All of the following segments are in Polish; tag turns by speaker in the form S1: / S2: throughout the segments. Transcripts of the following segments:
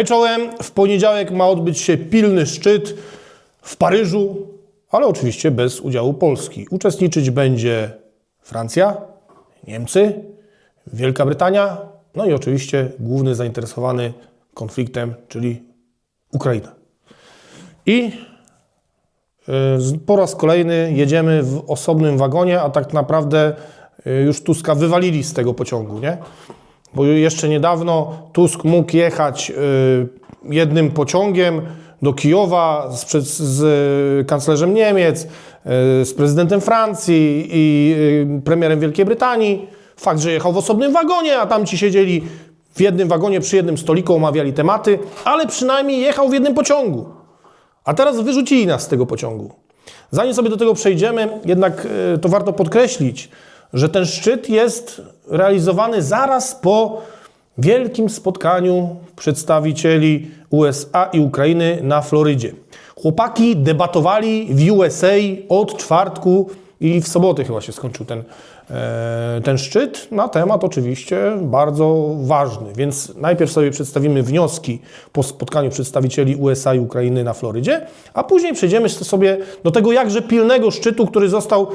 S1: Hej czołem, w poniedziałek ma odbyć się pilny szczyt w Paryżu, ale oczywiście bez udziału Polski. Uczestniczyć będzie Francja, Niemcy, Wielka Brytania, no i oczywiście główny zainteresowany konfliktem, czyli Ukraina. I z- po raz kolejny jedziemy w osobnym wagonie, a tak naprawdę y, już Tuska wywalili z tego pociągu, nie? Bo jeszcze niedawno Tusk mógł jechać y, jednym pociągiem do Kijowa z, z y, kanclerzem Niemiec, y, z prezydentem Francji i premierem Wielkiej Brytanii. Fakt, że jechał w osobnym wagonie, a tamci siedzieli w jednym wagonie przy jednym stoliku, omawiali tematy, ale przynajmniej jechał w jednym pociągu. A teraz wyrzucili nas z tego pociągu. Zanim sobie do tego przejdziemy, jednak to warto podkreślić, że ten szczyt jest realizowany zaraz po wielkim spotkaniu przedstawicieli USA i Ukrainy na Florydzie. Chłopaki debatowali w USA od czwartku i w sobotę chyba się skończył ten, e, ten szczyt na temat oczywiście bardzo ważny. Więc najpierw sobie przedstawimy wnioski po spotkaniu przedstawicieli USA i Ukrainy na Florydzie, a później przejdziemy sobie do tego jakże pilnego szczytu, który został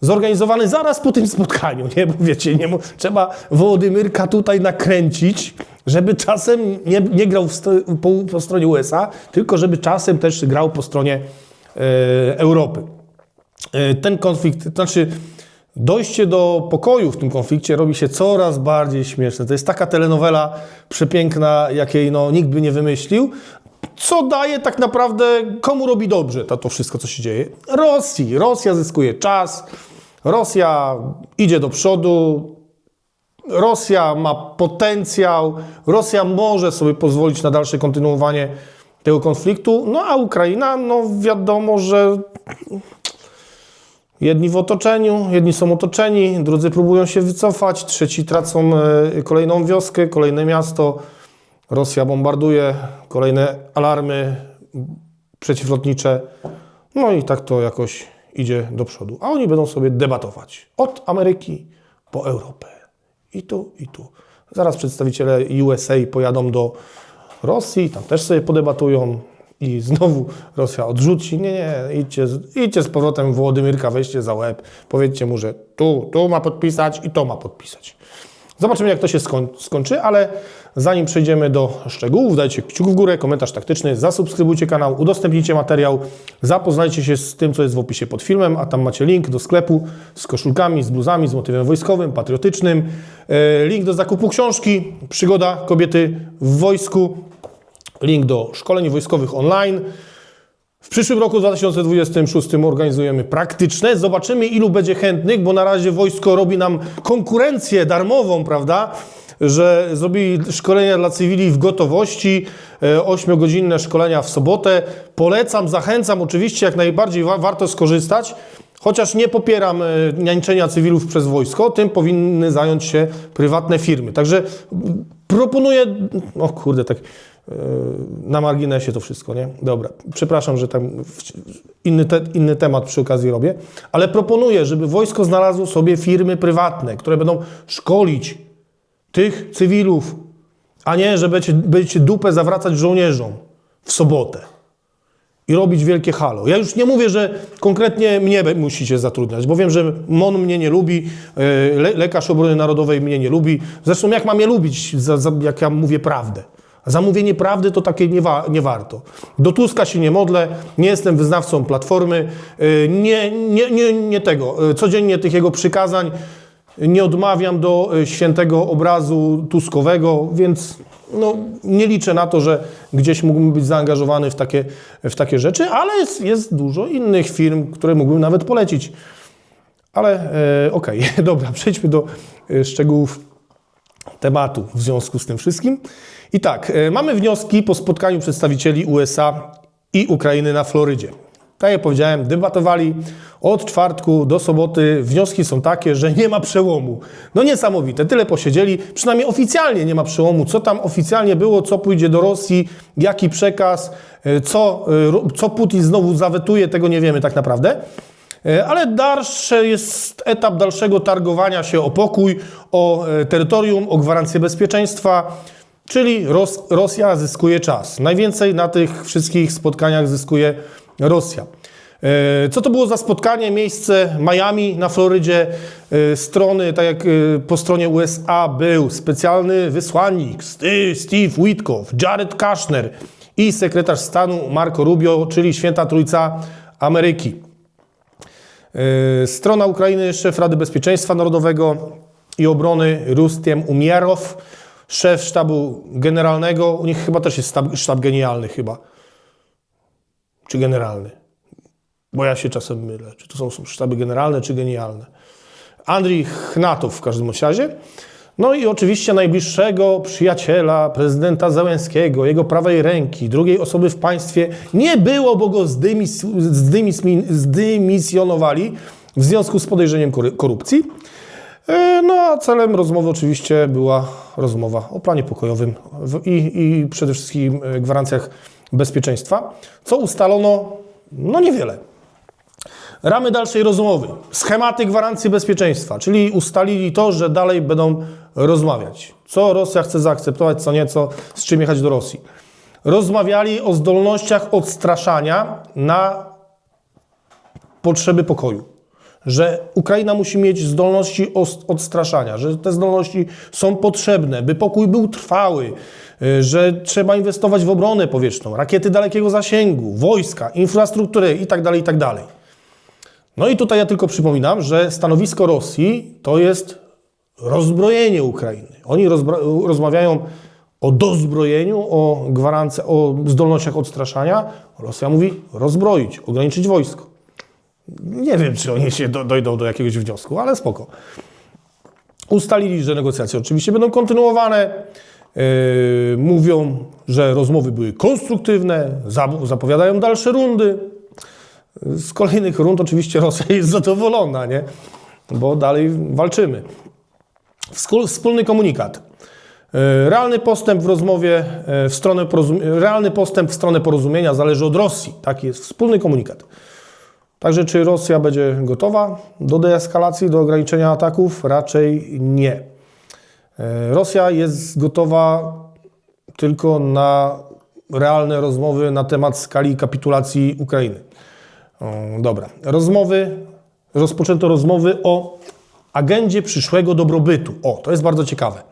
S1: zorganizowany zaraz po tym spotkaniu, nie? Bo wiecie, nie, trzeba Wołodymyrka tutaj nakręcić, żeby czasem nie, nie grał w sto, po, po stronie USA, tylko żeby czasem też grał po stronie e, Europy. E, ten konflikt, to znaczy dojście do pokoju w tym konflikcie robi się coraz bardziej śmieszne. To jest taka telenowela przepiękna, jakiej no, nikt by nie wymyślił, co daje tak naprawdę, komu robi dobrze to, to wszystko, co się dzieje? Rosji. Rosja zyskuje czas, Rosja idzie do przodu, Rosja ma potencjał, Rosja może sobie pozwolić na dalsze kontynuowanie tego konfliktu, no a Ukraina, no wiadomo, że jedni w otoczeniu, jedni są otoczeni, drudzy próbują się wycofać, trzeci tracą e, kolejną wioskę, kolejne miasto. Rosja bombarduje, kolejne alarmy przeciwlotnicze. No i tak to jakoś idzie do przodu. A oni będą sobie debatować od Ameryki po Europę. I tu, i tu. Zaraz przedstawiciele USA pojadą do Rosji, tam też sobie podebatują i znowu Rosja odrzuci. Nie, nie, idźcie, idźcie z powrotem Wołodymyrka, weźcie za łeb, powiedzcie mu, że tu, tu ma podpisać i to ma podpisać. Zobaczymy, jak to się skoń, skończy, ale zanim przejdziemy do szczegółów, dajcie kciuk w górę, komentarz taktyczny, zasubskrybujcie kanał, udostępnijcie materiał, zapoznajcie się z tym, co jest w opisie pod filmem, a tam macie link do sklepu z koszulkami, z bluzami, z motywem wojskowym, patriotycznym, e, link do zakupu książki, przygoda kobiety w wojsku, link do szkoleń wojskowych online. W przyszłym roku 2026 organizujemy praktyczne. Zobaczymy, ilu będzie chętnych, bo na razie wojsko robi nam konkurencję darmową, prawda? Że zrobili szkolenia dla cywili w gotowości, e, ośmiogodzinne szkolenia w sobotę. Polecam, zachęcam, oczywiście jak najbardziej wa- warto skorzystać. Chociaż nie popieram e, niańczenia cywilów przez wojsko, tym powinny zająć się prywatne firmy. Także proponuję, o kurde, tak e, na marginesie to wszystko, nie? Dobra, przepraszam, że tam inny, te, inny temat przy okazji robię, ale proponuję, żeby wojsko znalazło sobie firmy prywatne, które będą szkolić tych cywilów, a nie, że będziecie, będziecie dupę zawracać żołnierzom w sobotę i robić wielkie halo. Ja już nie mówię, że konkretnie mnie musicie zatrudniać, bo wiem, że MON mnie nie lubi, e, le, lekarz obrony narodowej mnie nie lubi. Zresztą jak mam je lubić, za, za, jak ja mówię prawdę? Za mówienie prawdy to takie nie, wa, nie warto. Do Tuska się nie modlę, nie jestem wyznawcą Platformy, e, nie, nie, nie, nie tego, e, codziennie tych jego przykazań nie odmawiam do e, świętego obrazu Tuskowego, więc no, nie liczę na to, że gdzieś mógłbym być zaangażowany w takie, w takie rzeczy, ale jest, jest dużo innych firm, które mógłbym nawet polecić. Ale e, okej, dobra, przejdźmy do szczegółów tematu w związku z tym wszystkim. I tak, e, mamy wnioski po spotkaniu przedstawicieli USA i Ukrainy na Florydzie. Tak jak powiedziałem, debatowali od czwartku do soboty. Wnioski są takie, że nie ma przełomu. No niesamowite, tyle posiedzieli, przynajmniej oficjalnie nie ma przełomu. Co tam oficjalnie było, co pójdzie do Rosji, jaki przekaz, e, co, e, co Putin znowu zawetuje, tego nie wiemy tak naprawdę. Ale dalszy jest etap dalszego targowania się o pokój, o terytorium, o gwarancję bezpieczeństwa. Czyli Ros Rosja zyskuje czas. Najwięcej na tych wszystkich spotkaniach zyskuje Rosja. E, Co to było za spotkanie? Miejsce Miami na Florydzie. E, Strony, tak jak e, po stronie USA był specjalny wysłannik St- Steve Witkoff, Jared Kushner i sekretarz stanu Marco Rubio, czyli święta trójca Ameryki. Strona Ukrainy, szef Rady Bezpieczeństwa Narodowego i Obrony Rustiem Umierow, szef sztabu generalnego, u nich chyba też jest sztab, genialny chyba, czy generalny, bo ja się czasem mylę, czy to są, sztaby generalne, czy genialne. Andrii Chnatow w każdym razie. No i oczywiście najbliższego przyjaciela prezydenta Załęskiego, jego prawej ręki, drugiej osoby w państwie nie było, bo go zdymis, zdymis, zdymisjonowali w związku z podejrzeniem korupcji. E, No a celem rozmowy oczywiście była rozmowa o planie pokojowym i, i przede wszystkim e, gwarancjach bezpieczeństwa, co ustalono no niewiele. Ramy dalszej rozmowy. Schematy gwarancji bezpieczeństwa, czyli ustalili to, że dalej będą rozmawiać. Co Rosja chce zaakceptować, co nie, co, z czym jechać do Rosji. Rozmawiali o zdolnościach odstraszania na potrzeby pokoju. Że Ukraina musi mieć zdolności odstraszania, że te zdolności są potrzebne, by pokój był trwały, y, że trzeba inwestować w obronę powietrzną, rakiety dalekiego zasięgu, wojska, infrastrukturę itd. itd. No i tutaj ja tylko przypominam, że stanowisko Rosji to jest rozbrojenie Ukrainy. Oni rozmawiają o dozbrojeniu, o gwarancji, o zdolnościach odstraszania. Rosja mówi rozbroić, ograniczyć wojsko. Nie wiem, czy oni się do, dojdą do jakiegoś wniosku, ale spoko. Ustalili, że negocjacje oczywiście będą kontynuowane. Yy, mówią, że rozmowy były konstruktywne, zap- zapowiadają dalsze rundy. Z kolejnych rund oczywiście Rosja jest zadowolona, nie? Bo dalej walczymy. Wspólny komunikat. E, Realny postęp w rozmowie e, w stronę realny postęp w stronę porozumienia zależy od Rosji. Taki jest wspólny komunikat. Także czy Rosja będzie gotowa do deeskalacji, do ograniczenia ataków? Raczej nie. E, Rosja jest gotowa tylko na realne rozmowy na temat skali kapitulacji Ukrainy. Dobra. Rozmowy, rozpoczęto rozmowy o agendzie przyszłego dobrobytu. O, to jest bardzo ciekawe.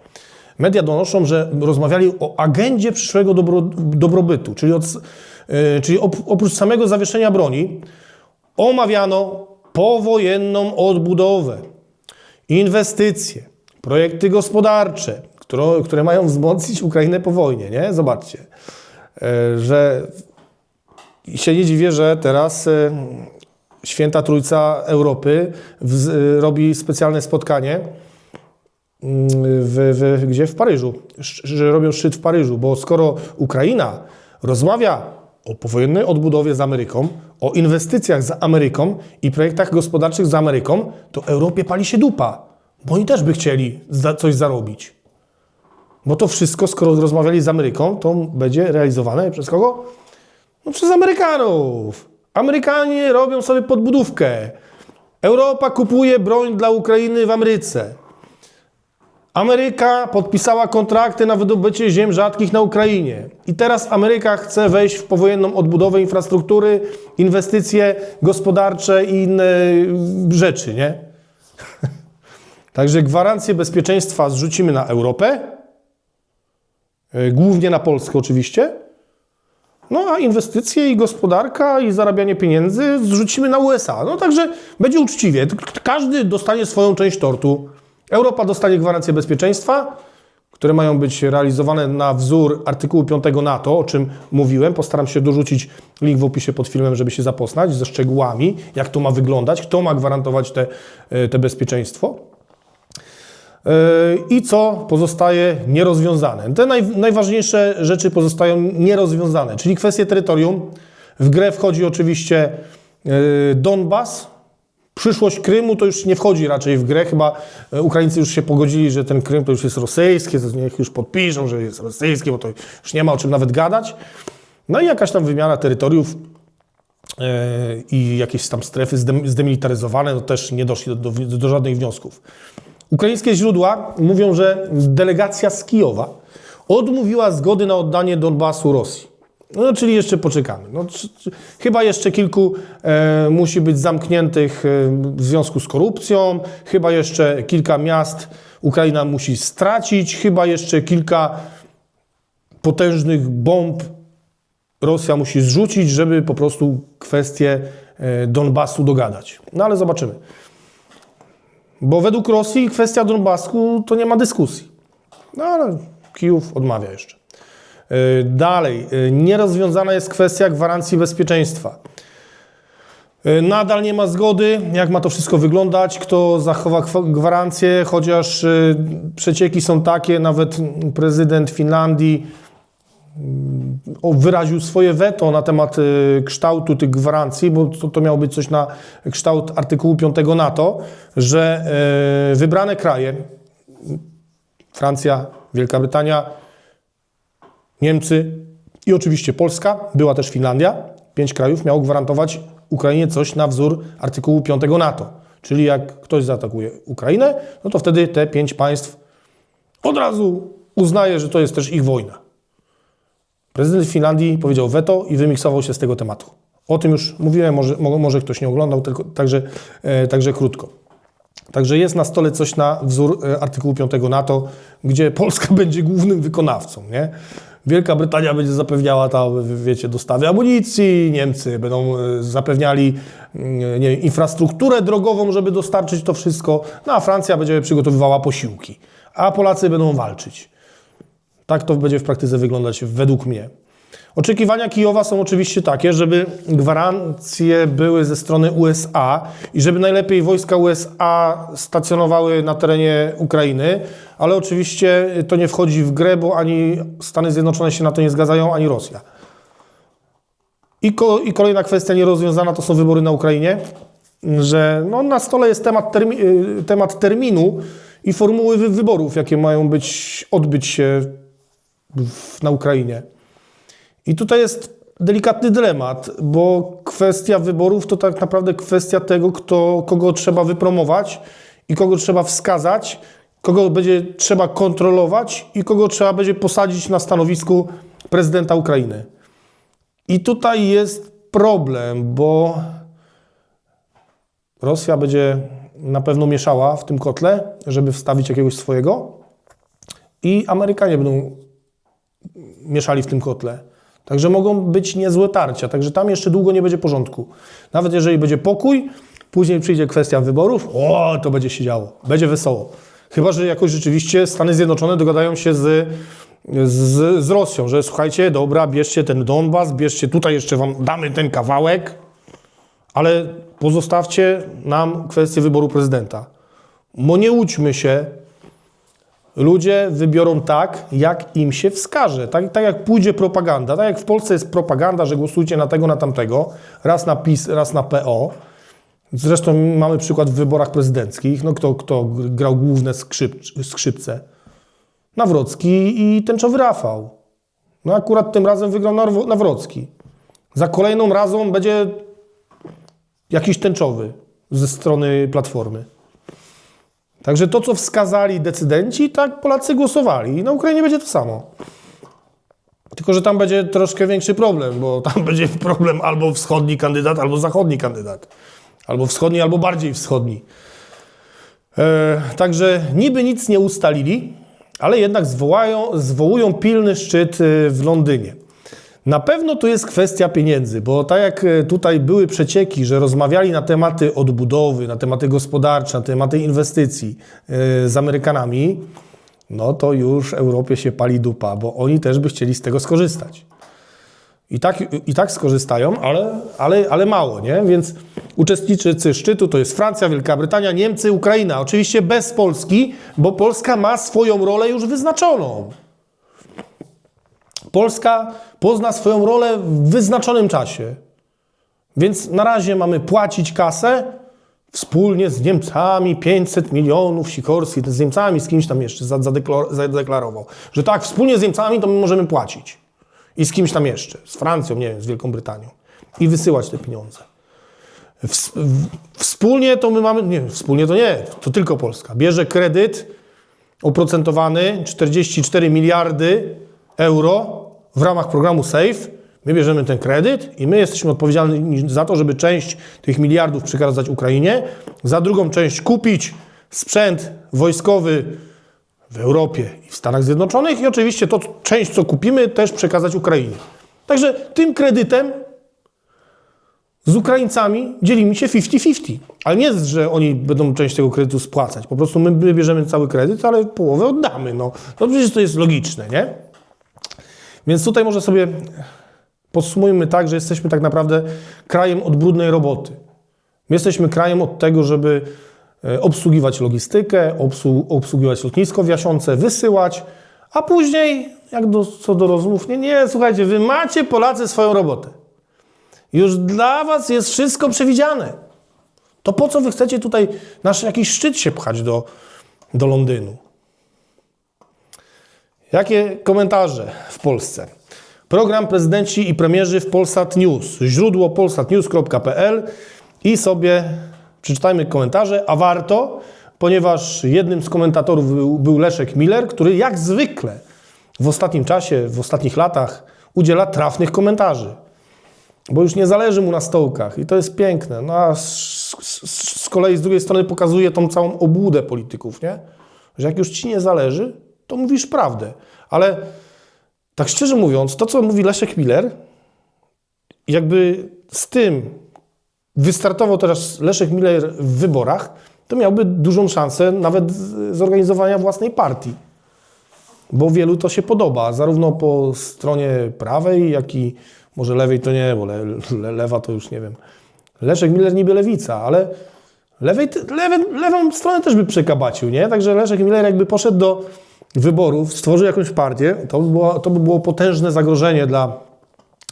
S1: Media donoszą, że rozmawiali o agendzie przyszłego dobro, dobrobytu, czyli, od, yy, czyli op, oprócz samego zawieszenia broni omawiano powojenną odbudowę, inwestycje, projekty gospodarcze, które, mają wzmocnić Ukrainę po wojnie, nie? Zobaczcie, yy, że się nie dziwię, że teraz e, Święta Trójca Europy e, robi specjalne spotkanie mm, w, w, gdzie? W Paryżu. Że robią szczyt w Paryżu, bo skoro Ukraina rozmawia o powojennej odbudowie z Ameryką, o inwestycjach z Ameryką i projektach gospodarczych z Ameryką, to Europie pali się dupa, bo oni też by chcieli za, coś zarobić. Bo to wszystko, skoro rozmawiali z Ameryką, to będzie realizowane przez kogo? No przez Amerykanów. Amerykanie robią sobie podbudówkę. Europa kupuje broń dla Ukrainy w Ameryce. Ameryka podpisała kontrakty na wydobycie ziem rzadkich na Ukrainie. I teraz Ameryka chce wejść w powojenną odbudowę infrastruktury, inwestycje gospodarcze i inne rzeczy, nie? Także gwarancję bezpieczeństwa zrzucimy na Europę, y, głównie na Polskę oczywiście. No a inwestycje i gospodarka i zarabianie pieniędzy zrzucimy na USA. No także będzie uczciwie. Każdy dostanie swoją część tortu. Europa dostanie gwarancję bezpieczeństwa, które mają być realizowane na wzór artykułu 5 NATO, o czym mówiłem. Postaram się dorzucić link w opisie pod filmem, żeby się zapoznać ze szczegółami, jak to ma wyglądać, kto ma gwarantować te, e, te bezpieczeństwo. Yy, I co pozostaje nierozwiązane? Te naj, najważniejsze rzeczy pozostają nierozwiązane, czyli kwestie terytorium. W grę wchodzi oczywiście yy, Donbas. Przyszłość Krymu to już nie wchodzi raczej w grę. Chyba yy, Ukraińcy już się pogodzili, że ten Krym to już jest rosyjskie, to niech już podpiszą, że jest rosyjskie, bo to już nie ma o czym nawet gadać. No i jakaś tam wymiana terytoriów yy, i jakieś tam strefy zdem- zdemilitaryzowane, no też nie doszli do, do, do żadnych wniosków. Ukraińskie źródła mówią, że delegacja z Kijowa odmówiła zgody na oddanie Donbasu Rosji. No, czyli jeszcze poczekamy. No, czy, czy, chyba jeszcze kilku e, musi być zamkniętych e, w związku z korupcją, chyba jeszcze kilka miast Ukraina musi stracić, chyba jeszcze kilka potężnych bomb Rosja musi zrzucić, żeby po prostu kwestię e, Donbasu dogadać. No ale zobaczymy. Bo według Rosji kwestia Donbasu to nie ma dyskusji. No ale Kijów odmawia jeszcze. E, Dalej, e, nierozwiązana jest kwestia gwarancji bezpieczeństwa. E, Nadal nie ma zgody, jak ma to wszystko wyglądać, kto zachowa gwarancję, chociaż przecieki są takie, nawet prezydent Finlandii mm, wyraził swoje weto na temat kształtu tych gwarancji, bo to, to miało być coś na kształt artykułu 5 NATO, że wybrane kraje, Francja, Wielka Brytania, Niemcy i oczywiście Polska, była też Finlandia. Pięć krajów miało gwarantować Ukrainie coś na wzór artykułu 5 NATO. Czyli jak ktoś zaatakuje Ukrainę, no to wtedy te pięć państw od razu uznaje, że to jest też ich wojna. Prezydent Finlandii powiedział weto i wymiksował się z tego tematu. O tym już mówiłem, może, mo- może ktoś nie oglądał, tylko, także, e, także krótko. Także jest na stole coś na wzór e, artykułu 5 NATO, gdzie Polska będzie głównym wykonawcą. Nie? Wielka Brytania będzie zapewniała tam, wiecie, dostawy amunicji, Niemcy będą e, zapewniali mm, nie wiem, infrastrukturę drogową, żeby dostarczyć to wszystko, no a Francja będzie przygotowywała posiłki, a Polacy będą walczyć. Tak to będzie w praktyce wyglądać według mnie. Oczekiwania Kijowa są oczywiście takie, żeby gwarancje były ze strony USA i żeby najlepiej wojska USA stacjonowały na terenie Ukrainy, ale oczywiście to nie wchodzi w grę, bo ani Stany Zjednoczone się na to nie zgadzają, ani Rosja. I, ko- I kolejna kwestia nierozwiązana to są wybory na Ukrainie, że no, na stole jest temat, termi- y, temat terminu i formuły wy- wyborów, jakie mają być, odbyć się w, na Ukrainie. I tutaj jest delikatny dylemat, bo kwestia wyborów to tak naprawdę kwestia tego, kto, kogo trzeba wypromować i kogo trzeba wskazać, kogo będzie trzeba kontrolować i kogo trzeba będzie posadzić na stanowisku prezydenta Ukrainy. I tutaj jest problem, bo Rosja będzie na pewno mieszała w tym kotle, żeby wstawić jakiegoś swojego i Amerykanie będą mieszali w tym kotle. Także mogą być niezłe tarcia, także tam jeszcze długo nie będzie porządku. Nawet jeżeli będzie pokój, później przyjdzie kwestia wyborów, o, to będzie się działo, będzie wesoło. Chyba, że jakoś rzeczywiście Stany Zjednoczone dogadają się z, z, z Rosją, że słuchajcie, dobra, bierzcie ten Donbas, bierzcie tutaj jeszcze wam damy ten kawałek, ale pozostawcie nam kwestię wyboru prezydenta. Bo nie łudźmy się, ludzie wybiorą tak, jak im się wskaże. Tak, tak jak pójdzie propaganda. Tak jak w Polsce jest propaganda, że głosujcie na tego, na tamtego, raz na PiS, raz na PO. Zresztą mamy przykład w wyborach prezydenckich. No kto, kto grał główne skrzyp, skrzypce? Nawrocki i tęczowy Rafał. No akurat tym razem wygrał Nawrocki. Za kolejną razą będzie jakiś tęczowy ze strony Platformy. Także to, co wskazali decydenci, tak Polacy głosowali. I na Ukrainie będzie to samo. Tylko, że tam będzie troszkę większy problem, bo tam będzie problem albo wschodni kandydat, albo zachodni kandydat. Albo wschodni, albo bardziej wschodni. E, także niby nic nie ustalili, ale jednak zwołają, zwołują pilny szczyt e, w Londynie. Na pewno to jest kwestia pieniędzy, bo tak jak e, tutaj były przecieki, że rozmawiali na tematy odbudowy, na tematy gospodarcze, na tematy inwestycji e, z Amerykanami, no to już Europie się pali dupa, bo oni też by chcieli z tego skorzystać. I tak, i tak skorzystają, ale, ale, ale mało, nie? Więc uczestnicy szczytu to jest Francja, Wielka Brytania, Niemcy, Ukraina. Oczywiście bez Polski, bo Polska ma swoją rolę już wyznaczoną. Polska pozna swoją rolę w wyznaczonym czasie. Więc na razie mamy płacić kasę wspólnie z Niemcami 500 milionów Sikorski, z Niemcami, z kimś tam jeszcze zadeklar- zadeklarował, że tak, wspólnie z Niemcami to my możemy płacić. I z kimś tam jeszcze, z Francją, nie wiem, z Wielką Brytanią. I wysyłać te pieniądze. Wspólnie to my mamy, nie, wspólnie to nie, to tylko Polska. Bierze kredyt oprocentowany 44 miliardy euro w ramach programu SAFE. My bierzemy ten kredyt i my jesteśmy odpowiedzialni za to, żeby część tych miliardów przekazać Ukrainie, za drugą część kupić sprzęt wojskowy w Europie i w Stanach Zjednoczonych i oczywiście to część, co kupimy, też przekazać Ukrainie. Także tym kredytem z Ukraińcami dzielimy się 50-50. Ale nie, że oni będą część tego kredytu spłacać. Po prostu my bierzemy cały kredyt, ale połowę oddamy. No, no przecież to jest logiczne, nie? Więc tutaj może sobie podsumujmy tak, że jesteśmy tak naprawdę krajem od brudnej roboty. My jesteśmy krajem od tego, żeby e, obsługiwać logistykę, obsłu- obsługiwać lotnisko w Jasiące, wysyłać, a później, jak do, co do rozmów, nie, nie, słuchajcie, wy macie Polacy swoją robotę. Już dla was jest wszystko przewidziane. To po co wy chcecie tutaj nasz jakiś szczyt się pchać do, do Londynu? Jakie komentarze w Polsce? Program Prezydenci i Premierzy w Polsat News. Źródło polsatnews.pl i sobie przeczytajmy komentarze, a warto, ponieważ jednym z komentatorów był, był Leszek Miller, który jak zwykle w ostatnim czasie, w ostatnich latach udziela trafnych komentarzy. Bo już nie zależy mu na stołkach i to jest piękne. No a z, z, z kolei z drugiej strony pokazuje tą całą obłudę polityków, nie? Że jak już ci nie zależy, to mówisz prawdę. Ale tak szczerze mówiąc, to co mówi Leszek Miller, jakby z tym wystartował teraz Leszek Miller w wyborach, to miałby dużą szansę nawet zorganizowania własnej partii. Bo wielu to się podoba, zarówno po stronie prawej, jak i może lewej to nie, bo le, le, lewa to już nie wiem. Leszek Miller niby lewica, ale lewej, lewe, lewą stronę też by przekabacił, nie? Także Leszek Miller jakby poszedł do wyborów, stworzył jakąś partię, to by było, to by było potężne zagrożenie dla,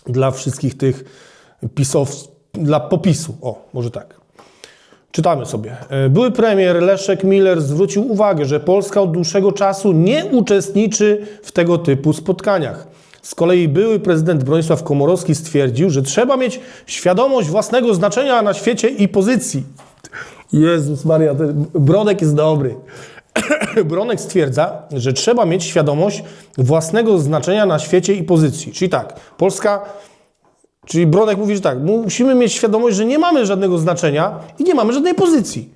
S1: dla wszystkich tych pisów, dla popisu. O, może tak. Czytamy sobie. E, Były premier Leszek Miller zwrócił uwagę, że Polska od dłuższego czasu nie uczestniczy w tego typu spotkaniach. Z kolei były prezydent Bronisław Komorowski stwierdził, że trzeba mieć świadomość własnego znaczenia na świecie i pozycji. Jezus Maria, ten Brodek jest dobry. Bronek stwierdza, że trzeba mieć świadomość własnego znaczenia na świecie i pozycji. Czyli tak, Polska Czyli Bronek mówi, że tak, musimy mieć świadomość, że nie mamy żadnego znaczenia i nie mamy żadnej pozycji.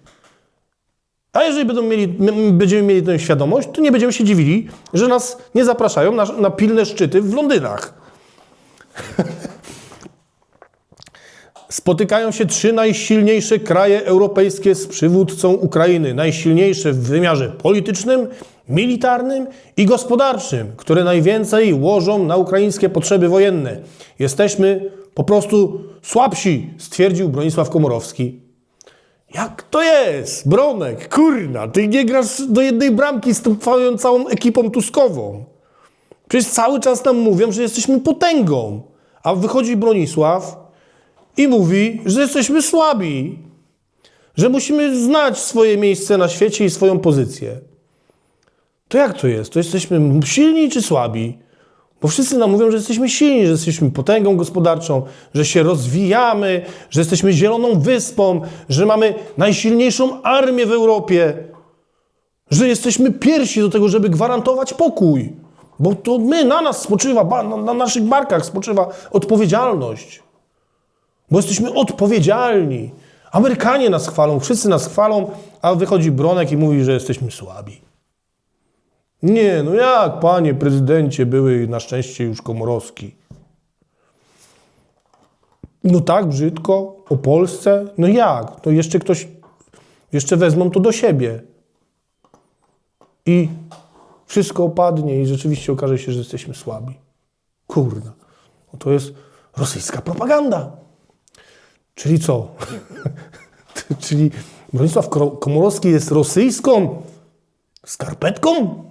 S1: A jeżeli będą mieli, my będziemy mieli tę świadomość, to nie będziemy się dziwili, że nas nie zapraszają na, na pilne szczyty w Londynach. Spotykają się trzy najsilniejsze kraje europejskie z przywódcą Ukrainy. Najsilniejsze w wymiarze politycznym, militarnym i gospodarczym, które najwięcej łożą na ukraińskie potrzeby wojenne. Jesteśmy po prostu słabsi, stwierdził Bronisław Komorowski. Jak to jest? Bronek, kurna, ty nie grasz do jednej bramki z tą całą ekipą tuskową. Przecież cały czas nam mówią, że jesteśmy potęgą. A wychodzi Bronisław i mówi, że jesteśmy słabi. Że musimy znać swoje miejsce na świecie i swoją pozycję. To jak to jest? To jesteśmy silni czy słabi? Bo wszyscy nam mówią, że jesteśmy silni, że jesteśmy potęgą gospodarczą, że się rozwijamy, że jesteśmy zieloną wyspą, że mamy najsilniejszą armię w Europie, że jesteśmy pierwsi do tego, żeby gwarantować pokój. Bo to my, na nas spoczywa, na, na naszych barkach spoczywa odpowiedzialność. Bo jesteśmy odpowiedzialni. Amerykanie nas chwalą, wszyscy nas chwalą, a wychodzi Bronek i mówi, że jesteśmy słabi. Nie, no jak, panie prezydencie, były na szczęście już Komorowski. No tak brzydko, o Polsce? No jak? To jeszcze ktoś, jeszcze wezmą to do siebie. I wszystko opadnie i rzeczywiście okaże się, że jesteśmy słabi. Kurna, no to jest rosyjska propaganda. Czyli co? Czyli Bronisław Komorowski jest rosyjską skarpetką?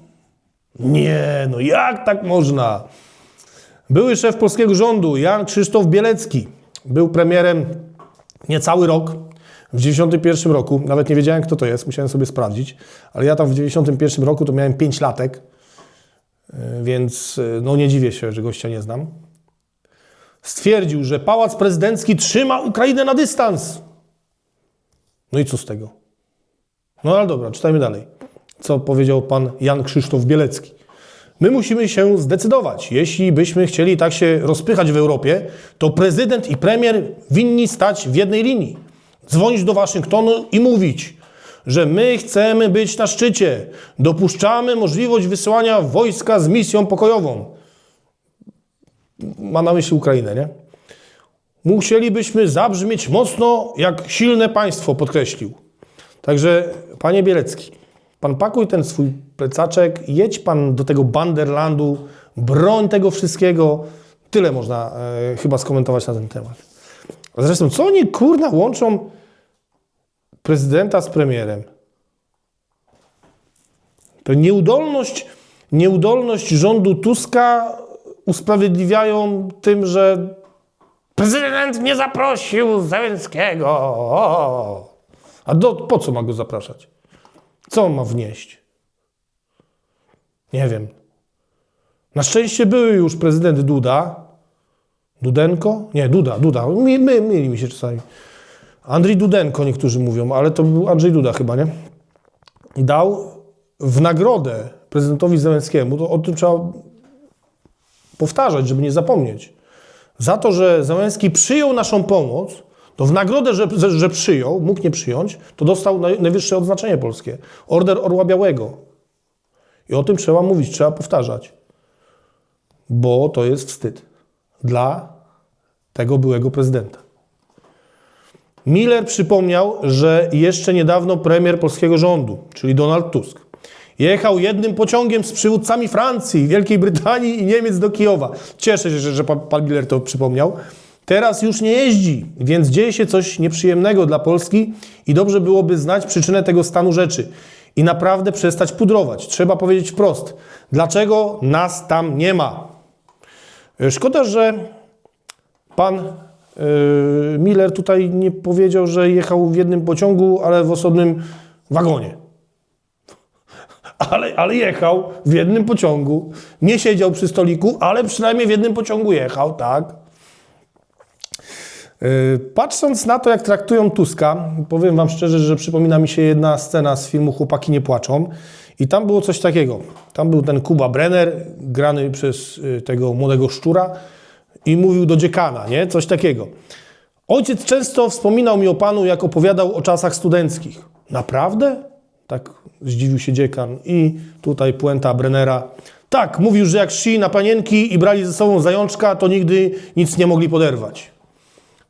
S1: Nie, no jak tak można? Były szef polskiego rządu, Jan Krzysztof Bielecki, był premierem niecały rok, w 91 roku, nawet nie wiedziałem kto to jest, musiałem sobie sprawdzić, ale ja tam w 91 roku to miałem 5 latek, yy, więc yy, no nie dziwię się, że gościa nie znam. Stwierdził, że Pałac Prezydencki trzyma Ukrainę na dystans. No i co z tego? No ale dobra, czytajmy dalej. co powiedział pan Jan Krzysztof Bielecki. My musimy się zdecydować. Jeśli byśmy chcieli tak się rozpychać w Europie, to prezydent i premier winni stać w jednej linii. Dzwonić do Waszyngtonu i mówić, że my chcemy być na szczycie. Dopuszczamy możliwość wysyłania wojska z misją pokojową. Ma na myśli Ukrainę, nie? Musielibyśmy zabrzmieć mocno, jak silne państwo podkreślił. Także, panie Bielecki, pan pakuj ten swój plecaczek, jedź pan do tego Banderlandu, broń tego wszystkiego. Tyle można e, chyba skomentować na ten temat. A zresztą, co oni kurna łączą prezydenta z premierem? To nieudolność, nieudolność rządu Tuska usprawiedliwiają tym, że prezydent nie zaprosił Załęckiego. O! A do, po co ma go zapraszać? Co on ma wnieść? Nie wiem. Na szczęście były już prezydent Duda. Dudenko? Nie, Duda, Duda. My, my, myli mi się czasami. Andrzej Dudenko niektórzy mówią, ale to był Andrzej Duda chyba, nie? Dał w nagrodę prezydentowi Zełenskiemu, to o tym trzeba powtarzać, żeby nie zapomnieć. Za to, że Zełenski przyjął naszą pomoc, to w nagrodę, że, że, przyjął, mógł nie przyjąć, to dostał naj, najwyższe odznaczenie polskie. Order Orła Białego. I o tym trzeba mówić, trzeba powtarzać. Bo to jest wstyd dla tego byłego prezydenta. Miller przypomniał, że jeszcze niedawno premier polskiego rządu, czyli Donald Tusk, jechał jednym pociągiem z przywódcami Francji, Wielkiej Brytanii i Niemiec do Kijowa. Cieszę się, że, że pan, Miller to przypomniał. Teraz już nie jeździ, więc dzieje się coś nieprzyjemnego dla Polski i dobrze byłoby znać przyczynę tego stanu rzeczy i naprawdę przestać pudrować. Trzeba powiedzieć wprost, dlaczego nas tam nie ma. Szkoda, że pan yy, Miller tutaj nie powiedział, że jechał w jednym pociągu, ale w osobnym wagonie. Ale, ale jechał w jednym pociągu. Nie siedział przy stoliku, ale przynajmniej w jednym pociągu jechał, tak? Yy, Patrząc na to, jak traktują Tuska, powiem Wam szczerze, że przypomina mi się jedna scena z filmu Chłopaki nie płaczą. I tam było coś takiego. Tam był ten Kuba Brenner, grany przez y, tego młodego szczura i mówił do dziekana, nie? Coś takiego. Ojciec często wspominał mi o Panu, jak opowiadał o czasach studenckich. Naprawdę? Tak zdziwił się dziekan. I tutaj puenta Brennera. Tak, mówił, że jak szli na panienki i brali ze sobą zajączka, to nigdy nic nie mogli poderwać.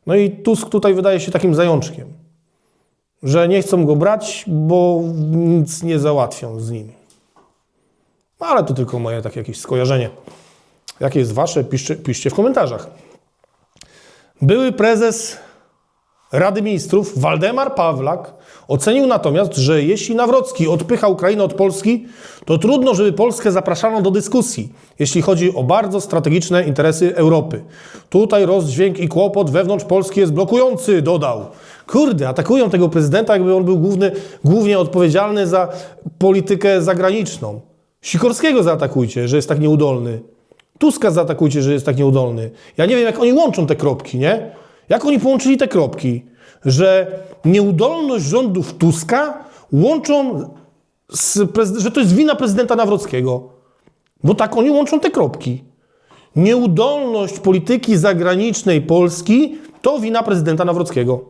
S1: No i Tusk tutaj wydaje się takim zajączkiem, że nie chcą go brać, bo nic nie załatwią z nim. No, ale to tylko moje takie jakieś skojarzenie. Jakie jest wasze? Piszcie, piszcie w komentarzach. Były prezes Rady Ministrów Waldemar Pawlak ocenił natomiast, że jeśli Nawrocki odpycha Ukrainę od Polski, to trudno, żeby Polskę zapraszano do dyskusji, jeśli chodzi o bardzo strategiczne interesy Europy. Tutaj rozdźwięk i kłopot wewnątrz Polski jest blokujący, dodał. Kurde, atakują tego prezydenta, jakby on był główny, głównie odpowiedzialny za politykę zagraniczną. Sikorskiego zaatakujcie, że jest tak nieudolny. Tuska zaatakujcie, że jest tak nieudolny. Ja nie wiem, jak oni łączą te kropki, nie? Jak oni połączyli te kropki? Że nieudolność rządów Tuska łączą, z, że to jest wina prezydenta Nawrockiego. Bo tak oni łączą te kropki. Nieudolność polityki zagranicznej Polski to wina prezydenta Nawrockiego.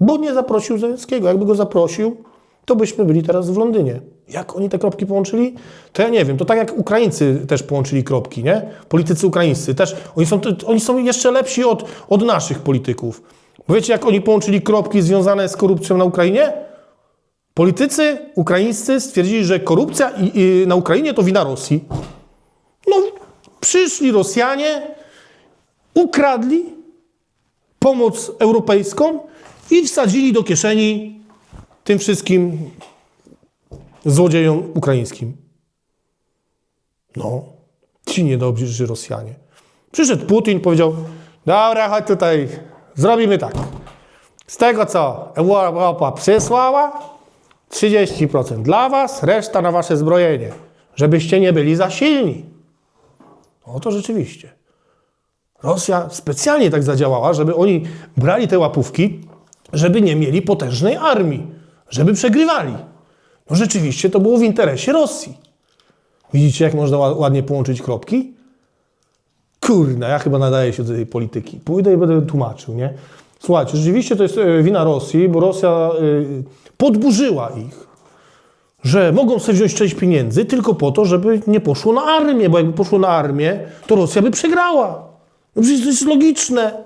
S1: Bo nie zaprosił Zelenskiego. Jakby go zaprosił, to byśmy byli teraz w Londynie. Jak oni te kropki połączyli? To ja nie wiem. To tak jak Ukraińcy też połączyli kropki, nie? Politycy ukraińscy też. Oni są, oni są jeszcze lepsi od, od naszych polityków. Wiecie, jak oni połączyli kropki związane z korupcją na Ukrainie? Politycy ukraińscy stwierdzili, że korupcja i, i na Ukrainie to wina Rosji. No, przyszli Rosjanie, ukradli pomoc europejską i wsadzili do kieszeni tym wszystkim złodziejom ukraińskim. No, ci niedobrzy Rosjanie. Przyszedł Putin, powiedział, dobra, chodź tutaj, zrobimy tak. Z tego, co Europa przysłała, 30% dla was, reszta na wasze zbrojenie, żebyście nie byli za silni. No to rzeczywiście. Rosja specjalnie tak zadziałała, żeby oni brali te łapówki, żeby nie mieli potężnej armii, żeby przegrywali. No rzeczywiście to było w interesie Rosji. Widzicie, jak można ła- ładnie połączyć kropki? Kurna, ja chyba nadaję się do tej polityki. Pójdę i będę tłumaczył, nie? Słuchajcie, rzeczywiście to jest e, wina Rosji, bo Rosja e, podburzyła ich, że mogą sobie wziąć część pieniędzy tylko po to, żeby nie poszło na armię, bo jakby poszło na armię, to Rosja by przegrała. No przecież to jest logiczne.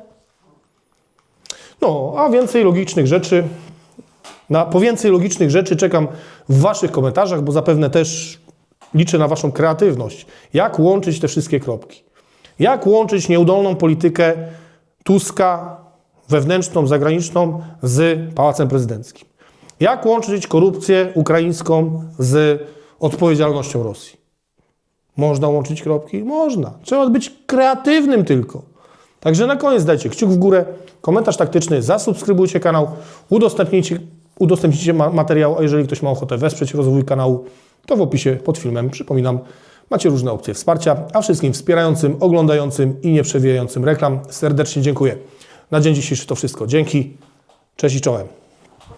S1: No, a więcej logicznych rzeczy, na, po więcej logicznych rzeczy czekam w Waszych komentarzach, bo zapewne też liczę na Waszą kreatywność. Jak łączyć te wszystkie kropki? Jak łączyć nieudolną politykę Tuska, wewnętrzną, zagraniczną, z Pałacem Prezydenckim? Jak łączyć korupcję ukraińską z odpowiedzialnością Rosji? Można łączyć kropki? Można. Trzeba być kreatywnym tylko. Także na koniec dajcie kciuk w górę, komentarz taktyczny, zasubskrybujcie kanał, udostępnijcie, udostępnijcie ma- materiał, a jeżeli ktoś ma ochotę wesprzeć rozwój kanału, to w opisie pod filmem, przypominam, macie różne opcje wsparcia, a wszystkim wspierającym, oglądającym i nie przewijającym reklam serdecznie dziękuję. Na dzień dzisiejszy to wszystko. Dzięki, cześć i czołem.